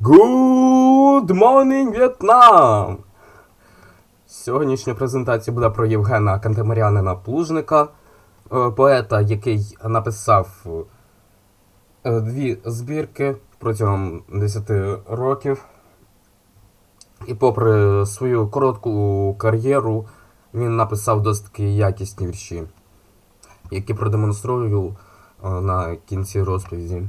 Good morning, В'єтнам! Сьогоднішня презентація буде про Євгена Кантемарянина Плужника, е, поета, який написав е, дві збірки протягом 10 років. І попри свою коротку кар'єру, він написав досить якісні вірші, які продемонструю е, на кінці розповіді.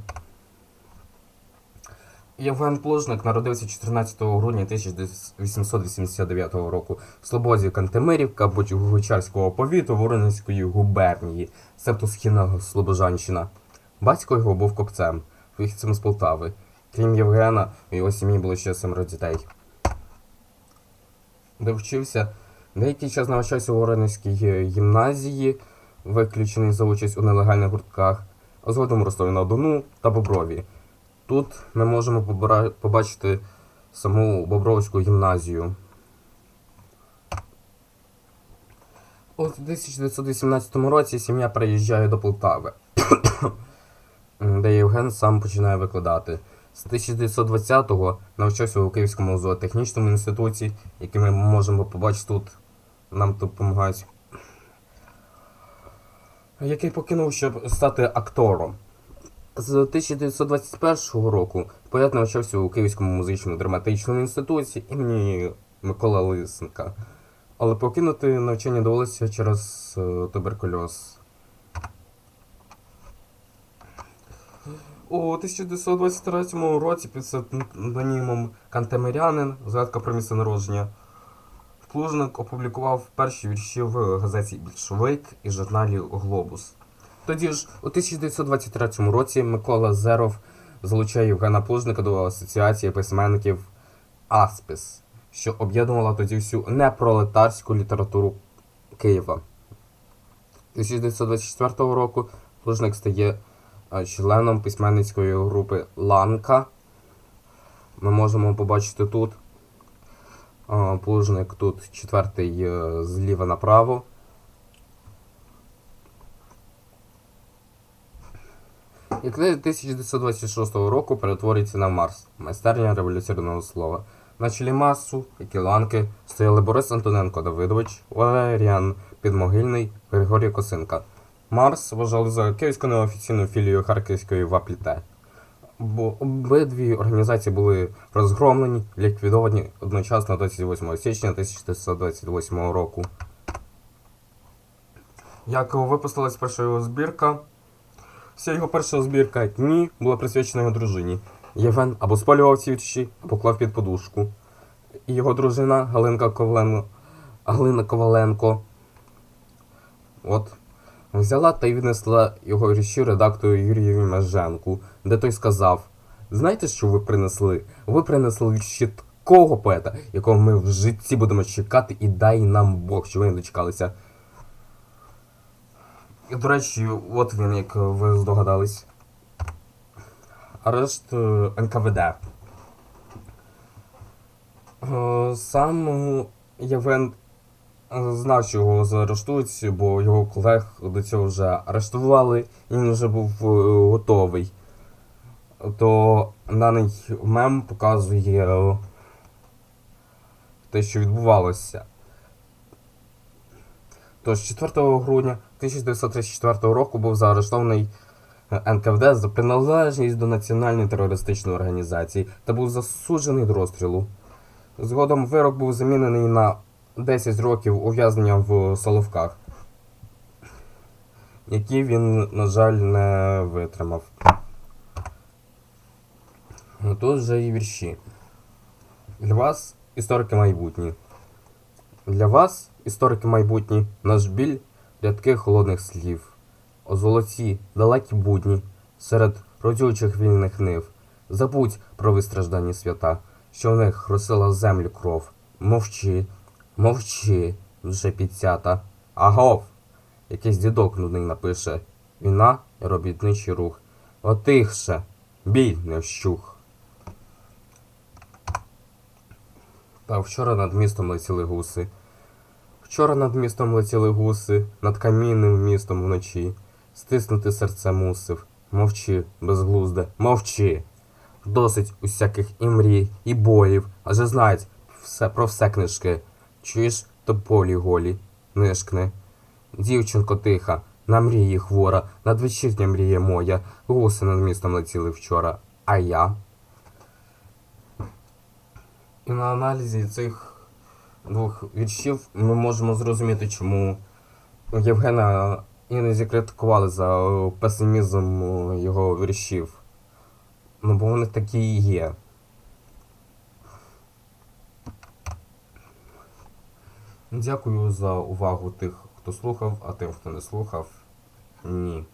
Євген Плужник народився 14 грудня 1889 року в Слободі Кантемирівка Бочугучарського повіту Воронезької губернії, себто Слобожанщина. Батько його був копцем, вихідцем з Полтави. Крім Євгена, у його сім'ї було ще семеро дітей. Де вчився, деякий час навчався у Воронезькій гімназії, виключений за участь у нелегальних гуртках, а згодом Ростові на Дону та Боброві. Тут ми можемо побачити саму Бобровську гімназію. У 1918 році сім'я переїжджає до Полтави, де Євген сам починає викладати. З 1920-го навчався у Київському зоотехнічному інституті, який ми можемо побачити тут. Нам допомагають. Який покинув, щоб стати актором. З 1921 року поет навчався у Київському музичному драматичному інституті імені Микола Лисенка. Але покинути навчання довелося через е, туберкульоз. У 1923 році під псевдонімом Кантемирянин, згадка про місце народження, Плужник опублікував перші вірші в газеті Більшовик і журналі Глобус. Тоді ж, у 1923 році Микола Зеров залучає Євгена Плужника до Асоціації письменників Аспіс, що об'єднувала тоді всю непролетарську літературу Києва. 1924 року Плужник стає е, членом письменницької групи Ланка. Ми можемо побачити тут. е, Плужник тут четвертий е, зліва направо. І книга 1926 року перетворюється на Марс, майстерня революційного слова. На чолі масу, і ланки, стояли Борис Антоненко Давидович, Валеріан Підмогильний, Григорій Косинка. Марс вважали за київську неофіційну філію Харківської ВАПЛІТЕ. Бо обидві організації були розгромлені, ліквідовані одночасно 28 січня 1928 року. Як випустилась перша його збірка, Вся його перша збірка дні була присвячена його дружині. Євген або спалював ці вірші, або клав під подушку. І його дружина Галинка Коваленко, Галина Коваленко от, взяла та й віднесла його вірші редактору Юрієві Меженку, де той сказав: Знаєте, що ви принесли? Ви принесли вірші такого поета, якого ми в житті будемо чекати, і дай нам Бог, що ви не дочекалися. І, до речі, от він, як ви здогадались. Арешт е, НКВД. Е, Сам Євген е, знав, що його заарештують, бо його колег до цього вже арештували, і він вже був готовий. То даний мем показує те, що відбувалося. Тож 4 грудня 1934 року був заарештований е, НКВД за приналежність до національної терористичної організації та був засуджений до розстрілу. Згодом вирок був замінений на 10 років ув'язнення в Соловках, які він, на жаль, не витримав. Тут вже і вірші. Для вас історики майбутні. Для вас, історики майбутні, наш біль рядки холодних слів. О золоті, далекі будні, серед родючих вільних нив. Забудь про вистраждані свята, що в них росила землю кров. Мовчи, мовчи, вже підсята. Агов! Якийсь дідок нудний напише. Війна і робітничий рух. Отихше, біль не вщух. Та вчора над містом летіли гуси. Вчора над містом летіли гуси, над камінним містом вночі. Стиснути серце мусив. Мовчи, безглузде, мовчи. Досить усяких і мрій, і болів, адже знають все про все книжки. Чуєш, тополі голі, нишкни. Дівчинко тиха, на мрії хвора, надвечірня мрія моя, гуси над містом летіли вчора, а я. І на аналізі цих двох віршів ми можемо зрозуміти, чому Євгена іноді критикували за е, песимізм е, його віршів. Ну, бо вони такі і є. Дякую за увагу тих, хто слухав, а тим, хто не слухав. Ні.